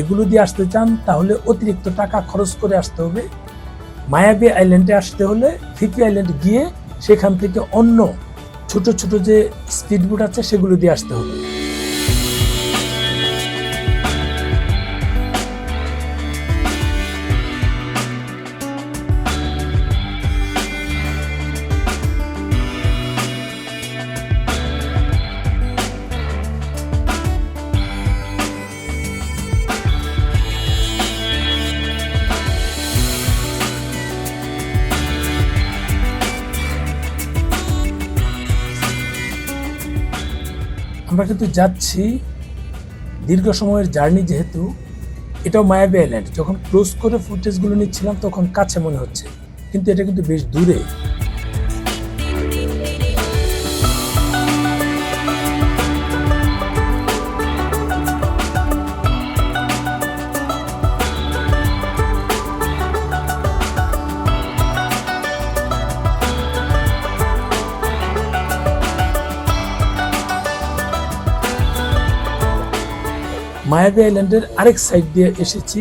এগুলো দিয়ে আসতে চান, তাহলে অতিরিক্ত টাকা খরচ করে আসতে হবে। মায়াবী আইল্যান্ডে আসতে হলে ফিফি আইল্যান্ড গিয়ে সেখান থেকে অন্য ছোট ছোট যে স্পিডবোট আছে, সেগুলো দিয়ে আসতে হবে। আমরা কিন্তু যাচ্ছি দীর্ঘ সময়ের জার্নি যেহেতু, এটাও মায়াবী আইল্যান্ড যখন ক্লোজ করে ফুটেজগুলো নিচ্ছিলাম, তখন কাছে মনে হচ্ছে। কিন্তু এটা কিন্তু বেশ দূরে। মায়াবী আইল্যান্ডের আরেক সাইড দিয়ে এসেছি।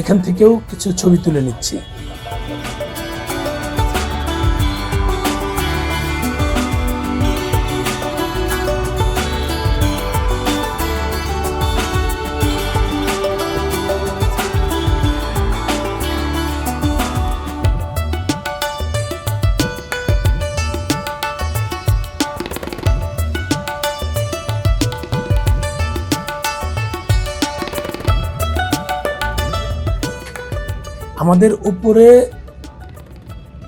এখান থেকেও কিছু ছবি তুলে নিচ্ছি। আমাদের উপরে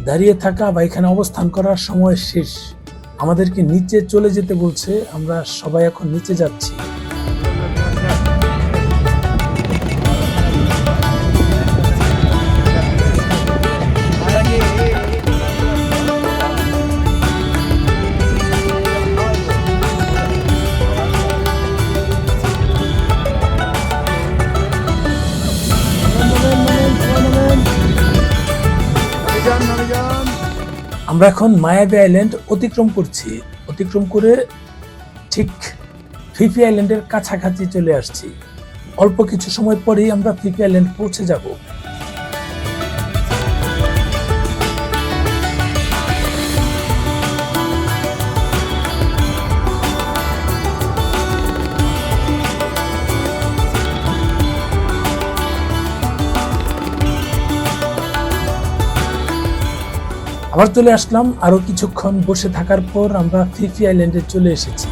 দাঁড়িয়ে থাকা বা এখানে অবস্থান করার সময় শেষ। আমাদেরকে নিচে চলে যেতে বলছে। আমরা সবাই এখন নিচে যাচ্ছি। আমরা এখন মায়াবি আইল্যান্ড অতিক্রম করছি। অতিক্রম করে ঠিক ফিফি আইল্যান্ডের কাছাকাছি চলে আসছি। অল্প কিছু সময় পরেই আমরা ফিফি আইল্যান্ড পৌঁছে যাব। আবার চলে আসলাম। আরও কিছুক্ষণ বসে থাকার পর আমরা ফিফি আইল্যান্ডে চলে এসেছি।